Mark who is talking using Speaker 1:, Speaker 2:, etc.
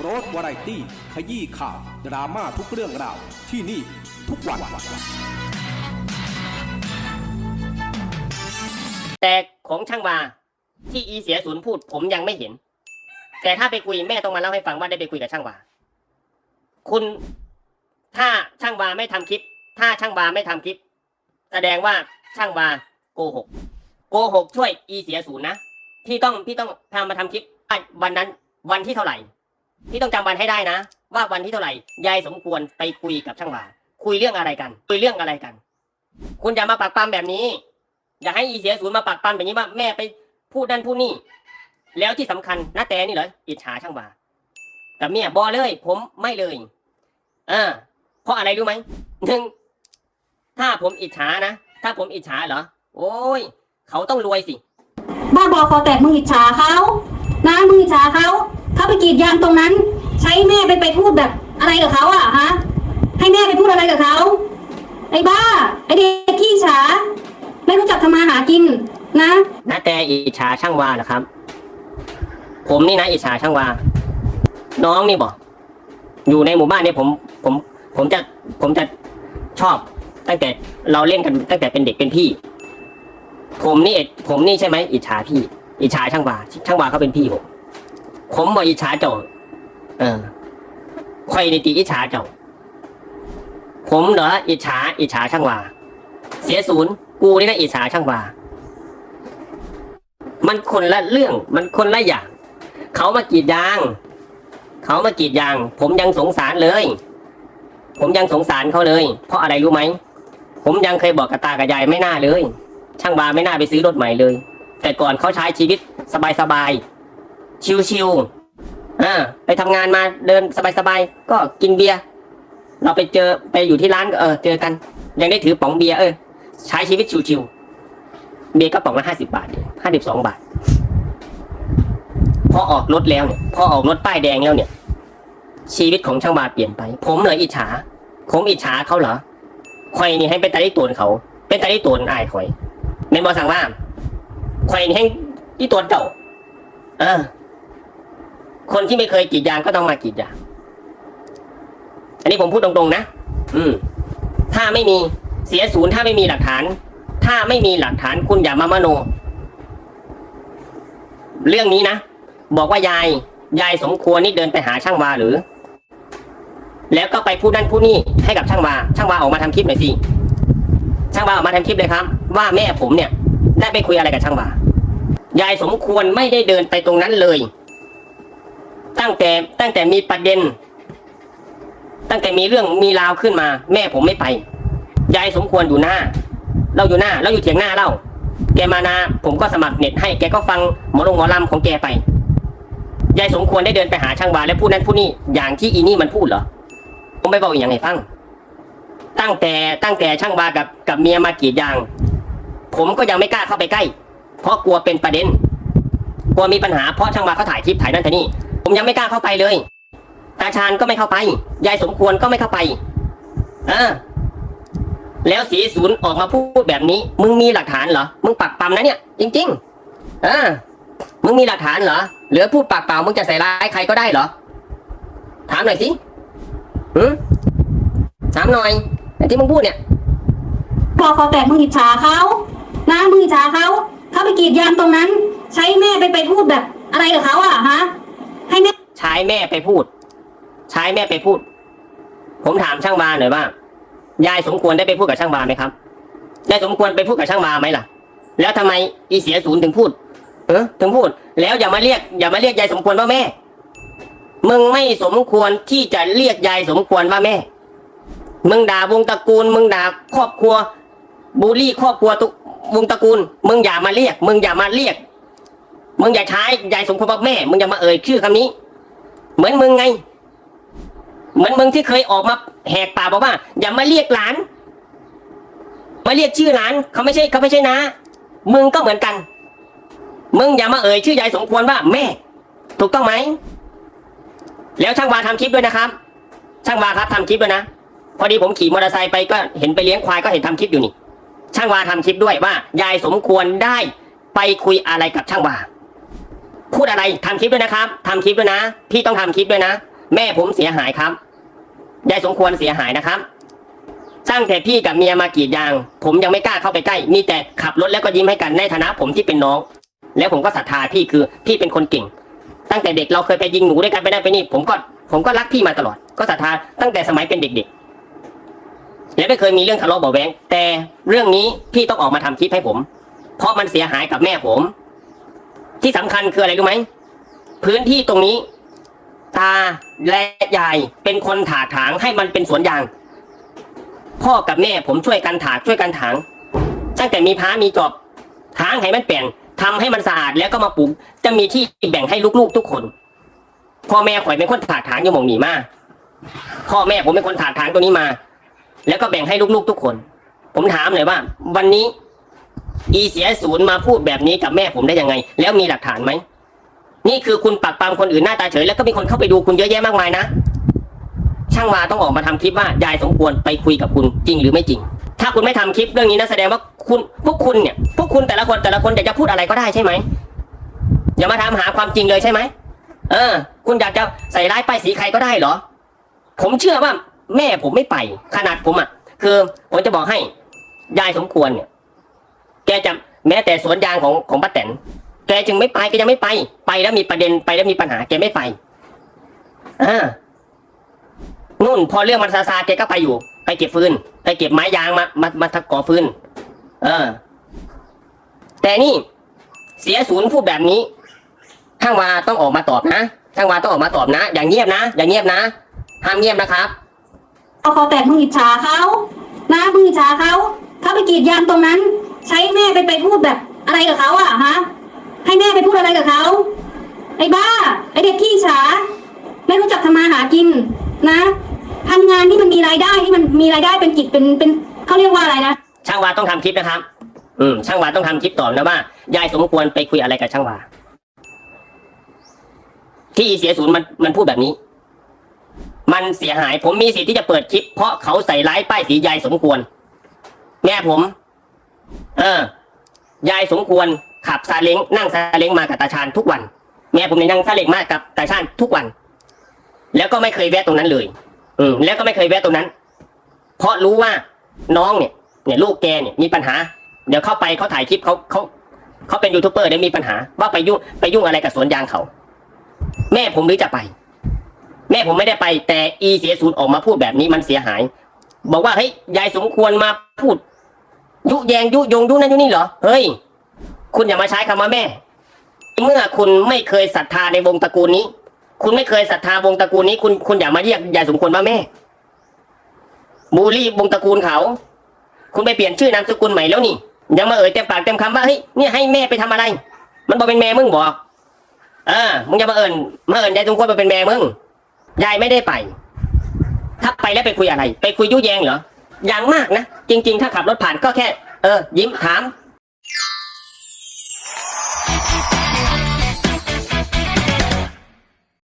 Speaker 1: โรสวาไรตี้ ขยี้ข่าว ดราม่าทุกเรื่องราว ที่นี่ทุกวัน
Speaker 2: แต่ของช่างวาที่อีเสียศูนย์พูดผมยังไม่เห็น แต่ถ้าไปคุยแม่ต้องมาเล่าให้ฟังว่าได้ไปคุยกับช่างวาคุณถ้าช่างวาไม่ทำคลิป ถ้าช่างวาไม่ทำคลิป แสดงว่าช่างวาโกหกโกหกช่วยอีเสียศูนย์นะพี่ต้องพี่ต้องพามาทำคลิปวันนั้นวันที่เท่าไหร่ พี่ต้องจำวันให้ได้นะ ว่าวันที่เท่าไหร่ยายสมควรไปคุยกับช่างวาคุยเรื่องอะไรกัน คุยเรื่องอะไรกัน คุณอย่ามาปักปั๊มแบบนี้ อย่าให้อีเสียศูนย์มาปักปั๊มแบบนี้ว่าแม่ไปพูดนั่นพูดนี่ แล้วที่สำคัญน้าแต่นี่เหรออิจฉาช่างวาแต่เมียบอเลย ผมไม่เลยอ่าเพราะอะไรรู้ไหมหนึ่งถ้าผมอิจฉานะถ้าผมอิจฉาเหรอ โอ้ย เขาต้องรวยสิ
Speaker 3: บ้าบอคอแตกมึงอิจฉาเขานะมึงอิจฉาเขา เขาไปกรีดยางตรงนั้น ใช้แม่ไปไปพูดแบบอะไรกับเขาอะฮะให้แม่ไปพูดอะไรกับเขาไอ้บ้า ไอ้เด็กขี้ฉาไม่รู้จักทำมาหากินนะ
Speaker 2: นะแต่อิจฉาช่างวาเหรอครับ ผมนี่นะอิจฉาช่างวา น้องนี่บอกอยู่ในหมู่บ้านเนี่ยผม ผม ผมจะผมจะชอบ ตั้งแต่เราเล่นกันตั้งแต่เป็นเด็กเป็นพี่ ผมนี่ผมนี่ใช่ไหมอิจฉาพี่ อิจฉาช่างวาช่างวาเขาเป็นพี่ผม ผมบอกอิจฉาเจ้า เออคอยในตีอิจฉาเจ้า ผมเหรออิจฉาอิจฉาช่างว่า เสียศูนย์กูนี่นะอิจฉาช่างว่า มันคนละเรื่อง มันคนละอย่าง เขามากรีดยาง เขามากรีดยาง ผมยังสงสารเลย ผมยังสงสารเขาเลย เพราะอะไรรู้ไหม ผมยังเคยบอกกับตากับยายไม่น่าเลย ช่างบาไม่น่าไปซื้อรถใหม่เลย แต่ก่อนเขาใช้ชีวิตสบายๆ ชิวๆอ่าไปทำงานมาเดินสบายๆก็กินเบียร์เราไปเจอไปอยู่ที่ร้านก็เออเจอกัน ยังได้ถือป๋องเบียร์เออใช้ชีวิตชิวๆเบียร์ก็ป๋องละห้าสิบาทห้าสิบสองบาท พอออกรถแล้วเนี่ยพอออกรถป้ายแดงแล้วเนี่ย ชีวิตของช่างบาเปลี่ยนไป ผมเลยอิจฉา ผมอิจฉาเขาเหรอคอยนี่ให้เป็นตาที่ตูนเขา เป็นตาที่ตูนอายคอยในบอสั่งว่าคอยนี่ให้ที่ตูนเก่าเออ คนที่ไม่เคยกรีดยางก็ต้องมากรีดยาง อันนี้ผมพูดตรงๆนะ อืม ถ้าไม่มีเสียศูนย์ถ้าไม่มีหลักฐาน ถ้าไม่มีหลักฐานคุณอย่ามามโน เรื่องนี้นะ บอกว่ายาย ยายสมควรนี่เดินไปหาช่างวาหรือ แล้วก็ไปพูดนั่นพูดนี่ให้กับช่างวา ช่างวาออกมาทำคลิปหน่อยสิ ช่างวาออกมาทำคลิปเลยครับ ว่าแม่ผมเนี่ย ได้ไปคุยอะไรกับช่างวา ยายสมควรไม่ได้เดินไปตรงนั้นเลย ตั้งแต่ตั้งแต่มีประเด็น ตั้งแต่มีเรื่องมีราวขึ้นมา แม่ผมไม่ไปยายสมควรอยู่หน้า เราอยู่หน้า เราอยู่เถียงหน้าเราแกมานาผมก็สมัครเน็ตให้แกก็ฟังหมอลงหมอลำของแกไปยายสมควรได้เดินไปหาช่างวาและพูดนั้นพูดนี่อย่างที่อีนี่มันพูดเหรอผมไปบอกอีอย่างให้ฟัง ตั้งแต่ตั้งแต่ช่างวากับกับเมียมากรีดยาง ผมก็ยังไม่กล้าเข้าไปใกล้ เพราะกลัวเป็นประเด็นกลัวมีปัญหาเพราะช่างวาเขาถ่ายคลิปถ่ายนั่นถ่ายนี่ ผมยังไม่กล้าเข้าไปเลย ตาชาญก็ไม่เข้าไป ยายสมควรก็ไม่เข้าไปเออแล้วสีศูนย์ออกมาพูดแบบนี้ มึงมีหลักฐานเหรอ มึงปักปั๊มนะเนี่ย จริงๆเออมึงมีหลักฐานเหรอ เหลือพูดปากเปล่า มึงจะใส่ร้ายใครก็ได้เหรอ ถามหน่อยสิหืมถามหน่อยไอ้ที่มึงพูดเนี่ย
Speaker 3: บอคอแตกมึงอิจฉาเขานะมึงอิจฉาเขา เขาไปกรีดยางตรงนั้น ใช้แม่ไปไปพูดแบบอะไรกับเขาอะฮะ
Speaker 2: ใช้แม่ไปพูด ใช้แม่ไปพูด ผมถามช่างบาหน่อยว่า ยายสมควรได้ไปพูดกับช่างบาไหมครับยายสมควรไปพูดกับช่างบาไหมล่ะ แล้วทำไมอีเสียศูนย์ถึงพูด เออถึงพูด แล้วอย่ามาเรียก อย่ามาเรียกยายสมควรว่าแม่ มึงไม่สมควรที่จะเรียกยายสมควรว่าแม่ มึงด่าวงตระกูล มึงด่าครอบครัวบูลลี่ครอบครัวตุวงตระกูล มึงอย่ามาเรียก มึงอย่ามาเรียก มึงอย่าใช้ยายสมควรว่าแม่ มึงอย่ามาเอ่ยชื่อคำนี้ เหมือนมึงไง เหมือนมึงที่เคยออกมาแหกปากบอกว่า อย่ามาเรียกหลาน มาเรียกชื่อหลานเขาไม่ใช่เขาไม่ใช่นะ มึงก็เหมือนกัน มึงอย่ามาเอ่ยชื่อยายสมควรว่าแม่ ถูกต้องไหม แล้วช่างวาทำคลิปด้วยนะครับ ช่างวาครับทำคลิปด้วยนะพอดีผมขี่มอเตอร์ไซค์ไปก็เห็นไปเลี้ยงควายก็เห็นทำคลิปอยู่นี่ ช่างวาทำคลิปด้วยว่า ยายสมควรได้ไปคุยอะไรกับช่างวา พูดอะไรทำคลิปด้วยนะครับทำคลิปด้วยนะ พี่ต้องทำคลิปด้วยนะ แม่ผมเสียหายครับยายสมควรเสียหายนะครับตั้งแต่พี่กับเมียมากรีดยาง ผมยังไม่กล้าเข้าไปใกล้ มีแต่ขับรถแล้วก็ยิ้มให้กันในฐานะผมที่เป็นน้อง แล้วผมก็ศรัทธาพี่คือพี่เป็นคนเก่ง ตั้งแต่เด็กเราเคยไปยิงหนูด้วยกันไปได้นไปนี่ ผมก็ผมก็รักพี่มาตลอด ก็ศรัทธาตั้งแต่สมัยเป็นเด็กๆ และไม่เคยมีเรื่องทะเลาะเบาะแวงแต่เรื่องนี้พี่ต้องออกมาทำคลิปให้ผม เพราะมันเสียหายกับแม่ผม ที่สำคัญคืออะไรรู้ไหมพื้นที่ตรงนี้ ตาและยายเป็นคนถากถางให้มันเป็นสวนยาง พ่อกับแม่ผมช่วยกันถากช่วยกันถางตั้งแต่มีพ้ามีจอบถางให้มันเปลี่ยนทำให้มันสะอาดแล้วก็มาปลูกจะมีที่แบ่งให้ลูกๆทุกคน พ่อแม่ข่อยเป็นคนถากถางอยู่หมองหนีมาพ่อแม่ผมเป็นคนถากถางตัวนี้มา แล้วก็แบ่งให้ลูกๆทุกคน ผมถามเลยว่า วันนี้ อีเสียศูนย์มาพูดแบบนี้กับแม่ผมได้ยังไง แล้วมีหลักฐานไหม นี่คือคุณปักปามคนอื่นหน้าตาเฉย แล้วก็มีคนเข้าไปดูคุณเยอะแยะมากมายนะ ช่างวาต้องออกมาทำคลิปว่ายายสมควรไปคุยกับคุณจริงหรือไม่จริง ถ้าคุณไม่ทำคลิปเรื่องนี้นะแสดงว่าคุณพวกคุณเนี่ย พวกคุณแต่ละคนแต่ละคนอยากจะพูดอะไรก็ได้ใช่ไหมอย่ามาถามหาความจริงเลยใช่ไหมเออ คุณอยากจะใส่ร้ายป้ายสีใครก็ได้เหรอ ผมเชื่อว่าแม่ผมไม่ไป ขนาดผมอะ คือผมจะบอกให้ ยายสมควรเนี่ย กจะแม้แต่สวนยางของของป้าแตนแกจึงไม่ไปแกยังไม่ไป ไปแล้วมีประเด็นไปแล้วมีปัญหาแกไม่ไปอ่านู่นพอเรื่องมันซาซาแกก็ไปอยู่ ไปเก็บฟืน ไปเก็บไม้ยางมามามาทักก่อฟืนเออ แต่นี่เสียศูนย์พูดแบบนี้ช่างวาต้องออกมาตอบนะช่างวาต้องออกมาตอบนะ อย่างเงียบนะ อย่างเงียบนะห้ามเงียบนะครับ
Speaker 3: เอาคอแตกมึงอิจฉาเขานะมึงอิจฉาเขาเขาไปกรีดยางตรงนั้น ใช้แม่ อะไรกับเขาอะฮะ ให้แม่ไปพูดอะไรกับเขาไอ้บ้า ไอ้เด็กขี้ฉา ไม่รู้จักทำมาหากินนะทำงานที่มันมีรายได้ที่มันมีรายได้เป็นกิจเป็นเป็นเขาเรียกว่าอะไรนะ
Speaker 2: ช่างวาต้องทำคลิปนะครับ อืม ช่างวาต้องทำคลิปตอบนะว่ายายสมควรไปคุยอะไรกับช่างวาที่เสียศูนย์มันมันพูดแบบนี้ มันเสียหาย ผมมีสิทธิ์ที่จะเปิดคลิป เพราะเขาใส่ร้ายป้ายสียายสมควร แม่ผม เออ ยายสมควรขับซาเล้งนั่งซาเล้งมากับตาชานทุกวัน แม่ผมเนี่ยนั่งซาเล้งมากับตาชานทุกวัน แล้วก็ไม่เคยแวะตรงนั้นเลย อืมแล้วก็ไม่เคยแวะตรงนั้น เพราะรู้ว่าน้องเนี่ยเนี่ยลูกแกเนี่ยมีปัญหา เดี๋ยวเข้าไปเขาถ่ายคลิปเขาเขาเขาเป็นยูทูบเบอร์เดี๋ยวมีปัญหา ว่าไปยุ่งไปยุ่งอะไรกับสวนยางเขา แม่ผมหรือจะไป แม่ผมไม่ได้ไป แต่อีเสียศูนย์ออกมาพูดแบบนี้มันเสียหาย บอกว่าเฮ้ยยายสมควรมาพูด ยุแยงยุยงยุนั่นยุนี่เหรอ เฮ้ย คุณอย่ามาใช้คำว่าแม่ เมื่อคุณไม่เคยศรัทธาในวงตระกูลนี้ คุณไม่เคยศรัทธาวงตระกูลนี้ คุณคุณอย่ามาเรียกยายสมควรว่าแม่ บูลลี่วงตระกูลเขา คุณไปเปลี่ยนชื่อนามสกุลใหม่แล้วนี่ ยังมาเอ่ยเต็มปากเต็มคำว่าเฮ้ยเนี่ยให้แม่ไปทำอะไร มันบอกเป็นแม่มึงบอกเออมึงจะมาเอิญมาเอิญยายสมควรมาเป็นแม่มึง ยายไม่ได้ไป ถ้าไปแล้วไปคุยอะไร ไปคุยยุแยงเหรอ อย่างมากนะ จริง ๆ ถ้าขับรถผ่านก็แค่ เออ ยิ้มถาม